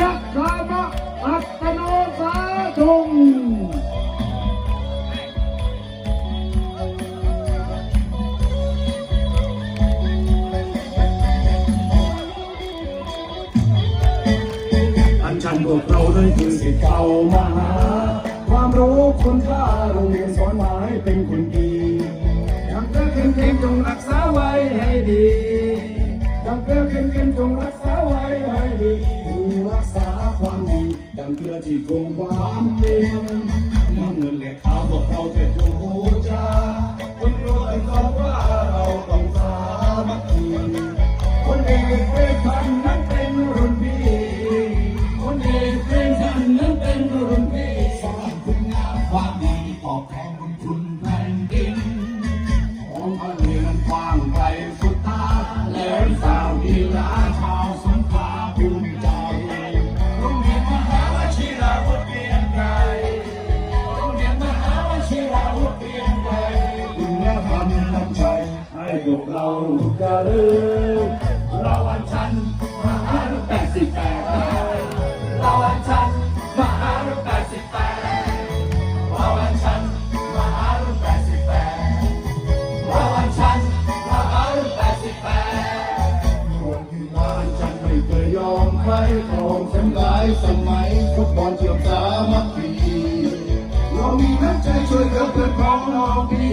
รักษามะอัตโนสาธงอันชันพวกเราด้วยคือสิทธิ์เก่ามหา ความรู้คุณค่าโรงเรียนสอนมาให้เป็นคนดีจำเพื่อเข้มเข้มจงรักษาไว้ให้ดีจำเพื่อเข้มเข้มจง เกลือที่คงความเย็นน้ำเงินและขาวพวกเราจะจงบูจาคนรวยเขาว่าเราต้องสามัคคีคนเอก ให้พวกเราเจริญเราวันชันมหารุแปดสิบแปดเราวันชันมหารุแปดสิบแปดเราวันชันมหารุแปดสิบแปดเราวันชันเราอายุแปดสิบแปดคนที่บ้านฉันไม่เคยยอมใครของฉันหลายสมัยฟุตบอลเชื่อมสามัคคีเรามีน้ำใจช่วยเหลือเพื่อนพ้องน้องพี่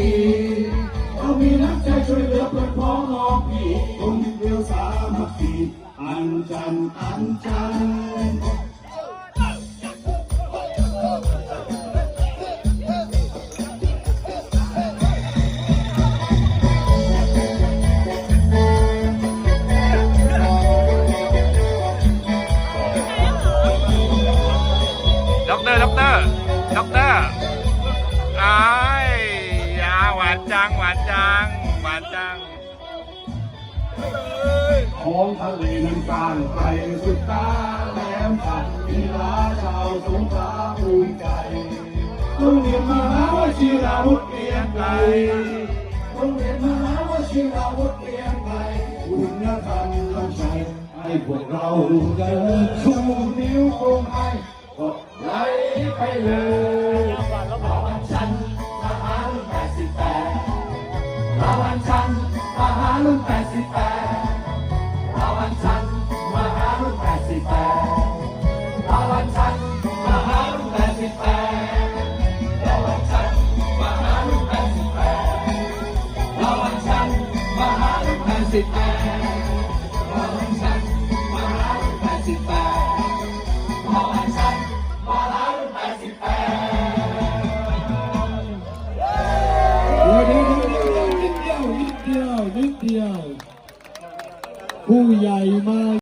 เรามีน้ำใจ เตอร์ไอ้ายยาหวานจัง หวานจัง หวานจัง ของทะเลนั้นกลางไกลสุดตาแหลมขัดกีฬาชาวสงขลาภูมิใจโรงเรียนมหาวชิราวุธเรียนไกลโรงเรียนมหาวชิราวุธเรียนไกลคุณธรรมนำชัยให้พวกเราเดินชูนิ้วโป้งให้กดไลค์ไปเลยเราวันชันมหารุ่นแปดสิบแปดเราวันชันมหารุ่นแปดสิบแปด สิบแปดเราวันชันมหารุ่นแปดสิบแปดเราวันชันมหารุ่นแปดสิบแปดเดี๋ยวเดี๋ยวเดี๋ยวนิดเดียวนิดเดียวนิดเดียวผู้ใหญ่มา